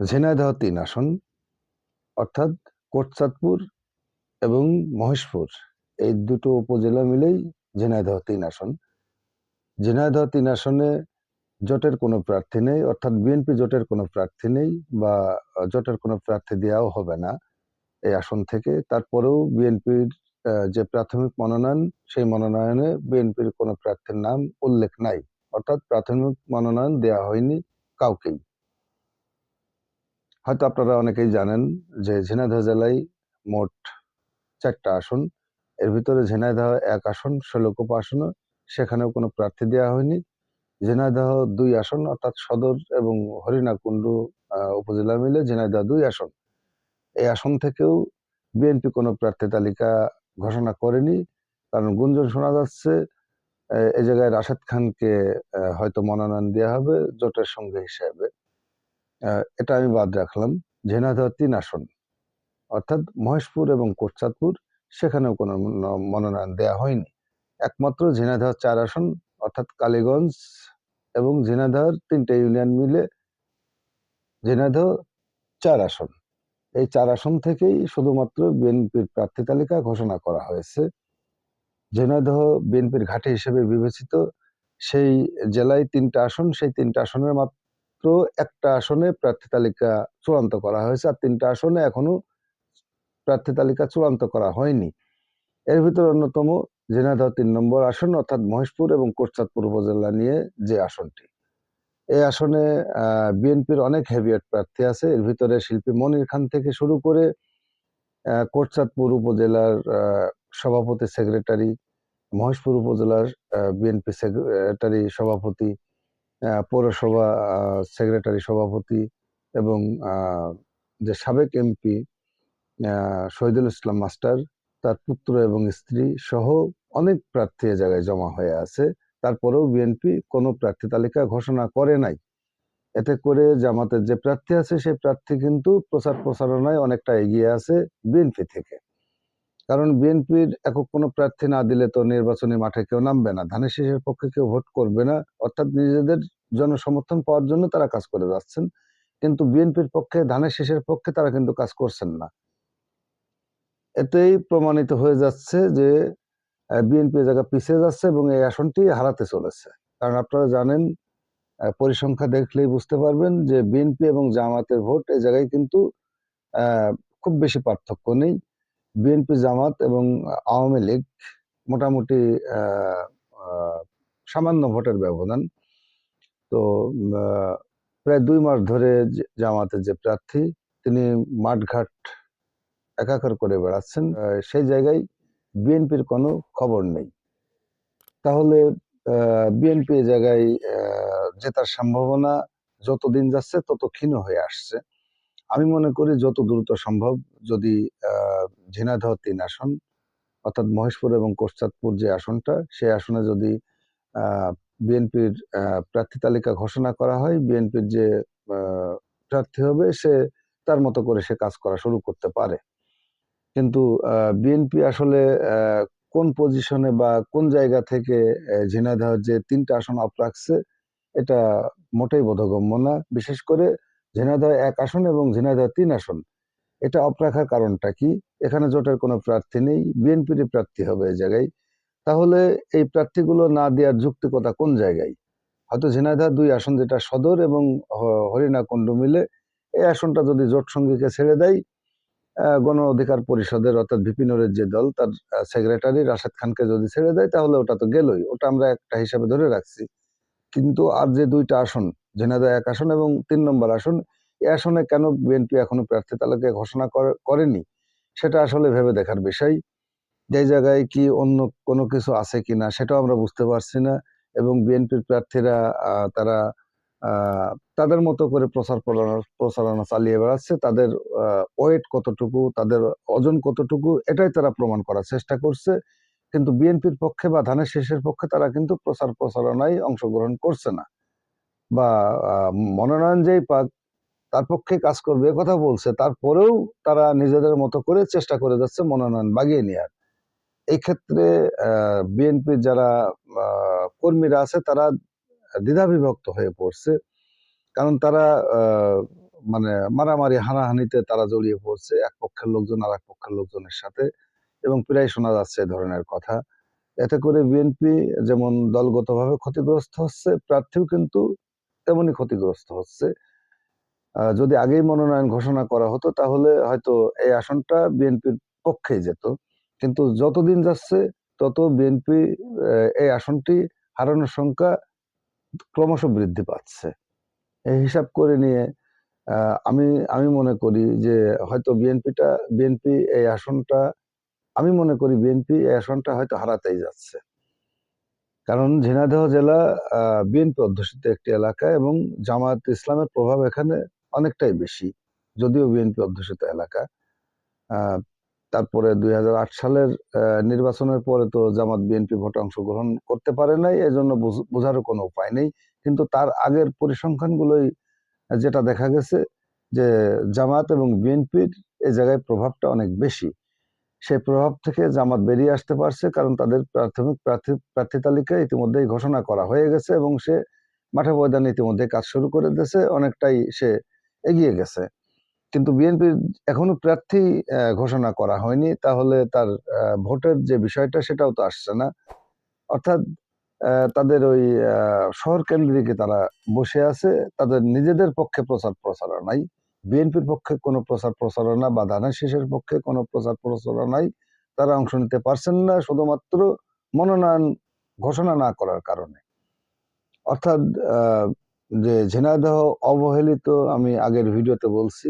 ঝিনাইদহ তিন আসন অর্থাৎ কোটচাঁদপুর এবং মহেশপুর, এই দুটো উপজেলা মিলেই ঝিনাইদহ তিন আসন ঝিনাইদহ তিন আসনে জোটের কোনো প্রার্থী নেই, অর্থাৎ বিএনপি জোটের কোনো প্রার্থী নেই বা জোটের কোনো প্রার্থী দেওয়াও হবে না এই আসন থেকে। তারপরেও বিএনপির যে প্রাথমিক মনোনয়ন, সেই মনোনয়নে বিএনপির কোনো প্রার্থীর নাম উল্লেখ নাই, অর্থাৎ প্রাথমিক মনোনয়ন দেওয়া হয়নি কাউকেই। হয়তো আপনারা অনেকেই জানেন যে ঝিনাইদহ জেলায় মোট চারটা আসন। এর ভিতরে ঝিনাইদহ এক আসন ষোলকোপ আসন সেখানেও কোনো প্রার্থী দেওয়া হয়নি। ঝিনাইদহ দুই আসন, অর্থাৎ সদর এবং হরিণাকুণ্ডু উপজেলা মিলে ঝিনাইদহ দুই আসন। এই আসন থেকেও বিএনপি কোনো প্রার্থী তালিকা ঘোষণা করেনি। কারণ গুঞ্জন শোনা যাচ্ছে, এ জায়গায় রাশেদ খানকে হয়তো মনোনয়ন দেওয়া হবে জোটের সঙ্গে হিসেবে। এটা আমি বাদ রাখলাম। ঝিনাইদহ তিন আসন। অর্থাৎ মহেশপুর এবং কোটচাঁদপুর, সেখানেও কোনো মনোনয়ন দেয়া হয়নি। একমাত্র ঝিনাইদহ চার আসন, অর্থাৎ কালীগঞ্জ এবং ঝিনাইদহর তিনটে ইউনিয়ন মিলে ঝিনাইদহ চার আসন। এই চার আসন থেকেই শুধুমাত্র বিএনপির প্রার্থী তালিকা ঘোষণা করা হয়েছে। ঝিনাইদহ বিএনপির ঘাটে হিসেবে বিবেচিত সেই জেলায় তিনটা আসন, সেই তিনটা আসনের মাত্র একটা আসনে প্রার্থী তালিকা চূড়ান্ত করা হয়েছে আর তিনটা আসনে এখনও প্রার্থী তালিকা চূড়ান্ত করা হয়নি। এর ভিতরে অন্যতম ঝিনাইদহ তিন নম্বর আসন অর্থাৎ মহেশপুর এবং কোটচাঁদপুর উপজেলা নিয়ে যে আসনটি। এই আসনে বিএনপির অনেক হেভিয়েট প্রার্থী আছে। এর ভিতরে শিল্পী মনির খান থেকে শুরু করে কোটচাঁদপুর উপজেলার সভাপতি সেক্রেটারি, মহেশপুর উপজেলার বিএনপি সেক্রেটারি, সভাপতি পৌরসভা সেক্রেটারি সভাপতি এবং যে সাবেক এমপি শহীদুল ইসলাম মাস্টার, তার পুত্র এবং স্ত্রী সহ অনেক প্রার্থী এ জায়গায় জমা হয়ে আছে। তারপরেও বিএনপি কোনো প্রার্থী তালিকা ঘোষণা করে নাই। এতে করে জামাতের যে প্রার্থী আছে সেই প্রার্থী কিন্তু প্রচার প্রচারণায় অনেকটা এগিয়ে আছে বিএনপি থেকে। কারণ বিএনপির একক কোনো প্রার্থী না দিলে তো নির্বাচনী মাঠে কেউ নামবে না। ধানের শীষের পক্ষে কেউ ভোট করবে না। অর্থাৎ নিজেদের জনসমর্থন পাওয়ার জন্য তারা কাজ করে যাচ্ছেন। কিন্তু বিএনপির পক্ষে, ধানের শীষের পক্ষে তারা কিন্তু কাজ করছেন না। এতেই প্রমাণিত হয়ে যাচ্ছে যে বিএনপি জায়গা পিছিয়ে যাচ্ছে এবং এই আসনটি হারাতে চলেছে। কারণ আপনারা জানেন পরিসংখ্যা দেখলেই বুঝতে পারবেন যে বিএনপি এবং জামাতের ভোট এই জায়গায় কিন্তু খুব বেশি পার্থক্য নেই। বিএনপি জামাত এবং আওয়ামী লীগ মোটামুটি সামান্য ভোটের ব্যবধান। তো প্রায় দুই মাস ধরে জামাতের যে প্রার্থী, তিনি মাঠঘাট একাকার করে বেড়াচ্ছেন। সেই জায়গায় বিএনপির কোনো খবর নেই। তাহলে বিএনপি জায়গায় জেতার সম্ভাবনা যত দিন যাচ্ছে তত ক্ষীণ হয়ে আসছে। আমি মনে করি যত দ্রুত সম্ভব যদি ঝিনাইদহ তিন আসন, অর্থাৎ মহেশপুর এবং কোটচাঁদপুর যে আসনটা, সেই আসনে যদি বিএনপির প্রার্থী তালিকা ঘোষণা করা হয়, বিএনপির যে প্রার্থী হবে, সে তার মতো করে সে কাজ করা শুরু করতে পারে। কিন্তু বিএনপি আসলে কোন পজিশনে বা কোন জায়গা থেকে ঝিনাইদহ যে তিনটা আসন অফ রাখছে, এটা মোটেই বোধগম্য না। বিশেষ করে ঝিনাইদহ এক আসন এবং ঝিনাইদহ তিন আসন। এটা অফ রাখার কারণটা কি? এখানে জোটের কোনো প্রার্থী নেই বিএনপির প্রার্থী হবে এই জায়গায়। তাহলে এই প্রার্থীগুলো না দেওয়ার যুক্তিকতা কোন জায়গায়? হয়তো ঝিনাইদহ দুই আসন যেটা সদর এবং হরিণাকুণ্ড মিলে, এই আসনটা যদি জোট সঙ্গীকে ছেড়ে দেয় গণ অধিকার পরিষদের অর্থাৎ ভিপিনোরের যে দল, তার সেক্রেটারি রাশেদ খানকে যদি ছেড়ে দেয়, তাহলে ওটা তো গেলই। ওটা আমরা একটা হিসাবে ধরে রাখছি। কিন্তু আর যে দুইটা আসন ঝিনাইদহ এক আসন এবং তিন নম্বর আসন। এই আসনে কেন বিএনপি এখনও প্রার্থী তালিকা ঘোষণা করেনি? সেটা আসলে ভেবে দেখার বিষয়। যে জায়গায় কি অন্য কোনো কিছু আছে কিনা সেটাও আমরা বুঝতে পারছি না এবং বিএনপির প্রার্থীরা তারা তাদের মতো করে প্রচার প্রচারণা চালিয়ে বেড়াচ্ছে। তাদের ওয়েট কতটুকু, তাদের ওজন কতটুকু, এটাই তারা প্রমাণ করার চেষ্টা করছে। কিন্তু বিএনপির পক্ষে বা ধানের শেষের পক্ষে তারা কিন্তু প্রচার প্রচারণায় অংশগ্রহণ করছে না। বা মনোনয়ন যেই পাক তার পক্ষে কাজ করবে কথা বলছে। তারপরেও তারা নিজেদের মতো করে চেষ্টা করে যাচ্ছে মনোনয়ন বাগিয়ে নেওয়ার এই ক্ষেত্রে বিএনপির যারা কর্মীরা আছে তারা দ্বিধাবিভক্ত হয়ে পড়ছে। কারণ তারা মানে মারামারি, হানাহানিতে তারা জড়িয়ে পড়ছে এক পক্ষের লোকজন আর এক পক্ষের লোকজনের সাথে এবং প্রায় শোনা যাচ্ছে এ ধরনের কথা। এতে করে বিএনপি যেমন দলগতভাবে ক্ষতিগ্রস্ত হচ্ছে, প্রার্থীও কিন্তু তেমনি ক্ষতিগ্রস্ত হচ্ছে। যদি আগেই মনোনয়ন ঘোষণা করা হতো, তাহলে হয়তো এই আসনটা বিএনপির পক্ষে যেত। কিন্তু যতদিন যাচ্ছে, তত বিএনপি এই আসনটি হারানোর সংখ্যা ক্রমশ বৃদ্ধি পাচ্ছে। এই হিসাব করে নিয়ে আমি আমি মনে করি যে হয়তো বিএনপিটা, বিএনপি এই আসনটা, আমি মনে করি বিএনপি এই আসনটা হয়তো হারাতেই যাচ্ছে। কারণ ঝিনাইদহ জেলা বিএনপি অধ্যুষিত একটি এলাকা এবং জামায়াত ইসলামের প্রভাব এখানে অনেকটাই বেশি, যদিও বিএনপি অধ্যুষিত এলাকা। তারপরে দুই হাজার আট সালের নির্বাচনের পরে তো জামাত বিএনপি ভোটে অংশগ্রহণ করতে পারে নাই, এজন্য বুঝ- বোঝারও কোনো উপায় নেই। কিন্তু তার আগের পরিসংখ্যানগুলোই যেটা দেখা গেছে যে জামাত এবং বিএনপির এই জায়গায় প্রভাবটা অনেক বেশি। সেই প্রভাব থেকে জামাত বেরিয়ে আসতে পারছে কারণ তাদের প্রাথমিক প্রার্থী প্রার্থী তালিকা ইতিমধ্যেই ঘোষণা করা হয়ে গেছে এবং সে মাঠে ময়দানে ইতিমধ্যে কাজ শুরু করে দিয়েছে, অনেকটাই সে এগিয়ে গেছে। কিন্তু বিএনপির এখনও প্রার্থী ঘোষণা করা হয়নি, তাহলে তার ভোটের যে বিষয়টা সেটাও তো আসছে না। অর্থাৎ তাদের ওই শহর কেন্দ্রিকে তারা বসে আছে, তাদের নিজেদের পক্ষে প্রচার প্রচারণাই বিএনপির পক্ষে কোনো প্রচার প্রচারণা বা ধানের শীষের পক্ষে কোনো প্রচার প্রচারণাই তারা অংশ নিতে পারছেন না, শুধুমাত্র মনোনয়ন ঘোষণা না করার কারণে। অর্থাৎ যে ঝিনাইদহ অবহেলিত, আমি আগের ভিডিওতে বলছি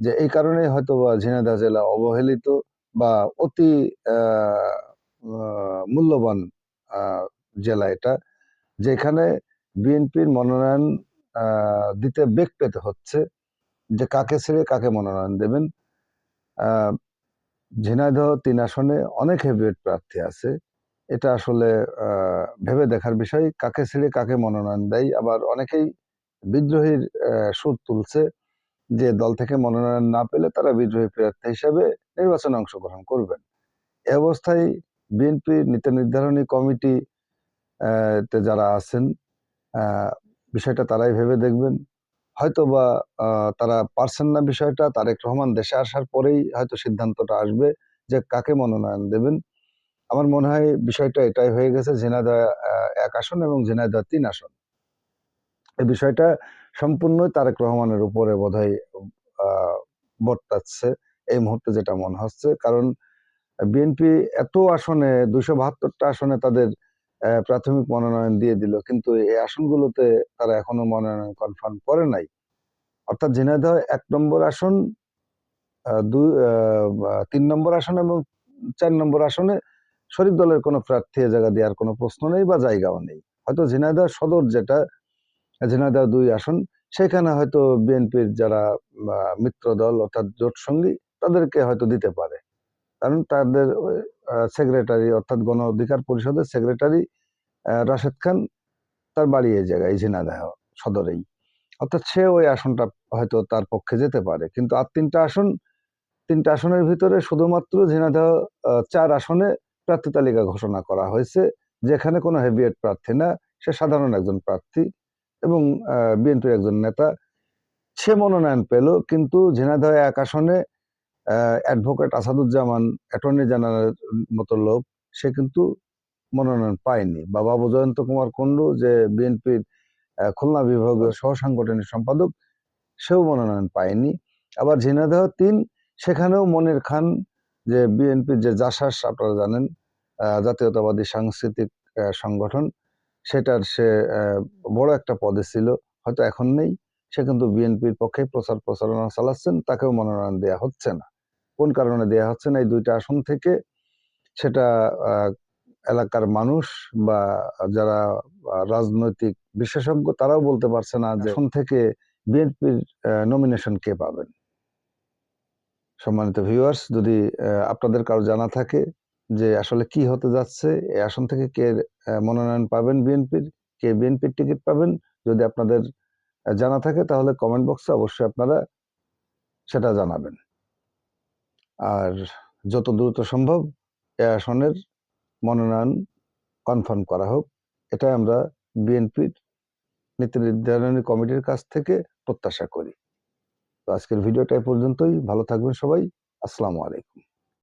যে এই কারণে হয়তো বা ঝিনাইদহ জেলা অবহেলিত বা অতি মূল্যবান জেলা এটা, যেখানে বিএনপির মনোনয়ন দিতে বেগ পেতে হচ্ছে। যে কাকে ছেড়ে কাকে মনোনয়ন দেবেন ঝিনাইদহ তিন আসনে অনেক হেভিওয়েট প্রার্থী আছে। এটা আসলে ভেবে দেখার বিষয়, কাকে ছেড়ে কাকে মনোনয়ন দেয়। আবার অনেকেই বিদ্রোহীর সুর তুলছে যে দল থেকে মনোনয়ন না পেলে তারা বিদ্রোহী প্রার্থী হিসেবে নির্বাচনে অংশগ্রহণ করবেন। এ অবস্থায় বিএনপির নীতি নির্ধারণী কমিটি তে যারা আছেন বিষয়টা তারাই ভেবে দেখবেন। হয়তো বা তারা পারছেন না বিষয়টা, তারেক রহমান দেশে আসার পরেই হয়তো সিদ্ধান্তটা আসবে যে কাকে মনোনয়ন দেবেন। আমার মনে হয় বিষয়টা এটাই হয়ে গেছে, ঝিনাইদহ এক আসন এবং ঝিনাইদহ তিন আসন। এই বিষয়টা সম্পূর্ণ তারেক রহমানের উপরে বোধহয় বর্তাচ্ছে। এই মুহূর্তে যেটা মনে হচ্ছে, কারণ বিএনপি এত আসনে, দুইশো বাহাত্তরটা আসনে তাদের প্রাথমিক মনোনয়ন দিয়ে দিল, কিন্তু এই আসনগুলোতে তারা এখনও মনোনয়ন কনফার্ম করে নাই। অর্থাৎ ঝিনাইদহ এক নম্বর আসন দুই তিন নম্বর আসন এবং চার নম্বর আসনে শরিক দলের কোনো প্রার্থী জায়গা দেওয়ার কোনো প্রশ্ন নেই বা জায়গাও নেই। হয়তো ঝিনাইদহ সদর যেটা, ঝিনাইদহ দুই আসন, সেখানে হয়তো বিএনপির যারা মিত্র দল অর্থাৎ জোট সঙ্গী, তাদেরকে হয়তো দিতে পারে। কারণ তাদের সেক্রেটারি অর্থাৎ গণ অধিকার পরিষদের সেক্রেটারি রাশেদ খান তার বাড়ি এই জায়গায় ঝিনাইদহ সদরেই। অর্থাৎ সে ওই আসনটা হয়তো তার পক্ষে যেতে পারে। কিন্তু আর তিনটা আসন তিনটা আসনের ভিতরে শুধুমাত্র ঝিনাইদহ আহ, চার আসনে প্রার্থী তালিকা ঘোষণা করা হয়েছে যেখানে কোনো হেভিয়েট প্রার্থী না সে সাধারণ একজন প্রার্থী এবং বিএনপির একজন নেতা। সে মনোনয়ন পেল কিন্তু ঝিনাইদহ এক আসনে অ্যাডভোকেট আসাদুজ্জামান অ্যাটর্নি জেনারেলের মতো লোক, সে কিন্তু মনোনয়ন পায়নি। বা বাবু জয়ন্ত কুমার কুন্ডু যে বিএনপির খুলনা বিভাগীয় সহ সাংগঠনিক সম্পাদক, সেও মনোনয়ন পায়নি। আবার ঝিনাইদহ তিন, সেখানেও মনির খান, যে বিএনপির যে জাসাস, আপনারা জানেন জাতীয়তাবাদী সাংস্কৃতিক সংগঠন, সেটার সে বড় একটা পদে ছিল, হয়তো এখন নেই। সে কিন্তু বিএনপির পক্ষে প্রচার প্রচারণা চালাচ্ছেন, তাকেও মনোনয়ন দেয়া হচ্ছে না। কোন কারণে দেয়া হচ্ছে না এই দুইটা আসন থেকে? সেটা এলাকার মানুষ বা যারা রাজনৈতিক বিশেষজ্ঞ তারাও বলতে পারছে না যে আসন থেকে বিএনপির নমিনেশন কে পাবেন। সম্মানিত ভিউয়ার্স যদি আপনাদের কারও জানা থাকে যে আসলে কি হতে যাচ্ছে এই আসন থেকে কে মনোনয়ন পাবেন বিএনপির কে বিএনপির টিকিট পাবেন যদি আপনাদের জানা থাকে তাহলে কমেন্ট বক্সে অবশ্যই আপনারা সেটা জানাবেন। আর যত দ্রুত সম্ভব এ আসনের মনোনয়ন কনফার্ম করা হোক। এটা আমরা বিএনপির নীতি নির্ধারণী কমিটির কাছ থেকে প্রত্যাশা করি। তো আজকের ভিডিওটা এ পর্যন্তই। ভালো থাকবেন সবাই। আসসালামু আলাইকুম।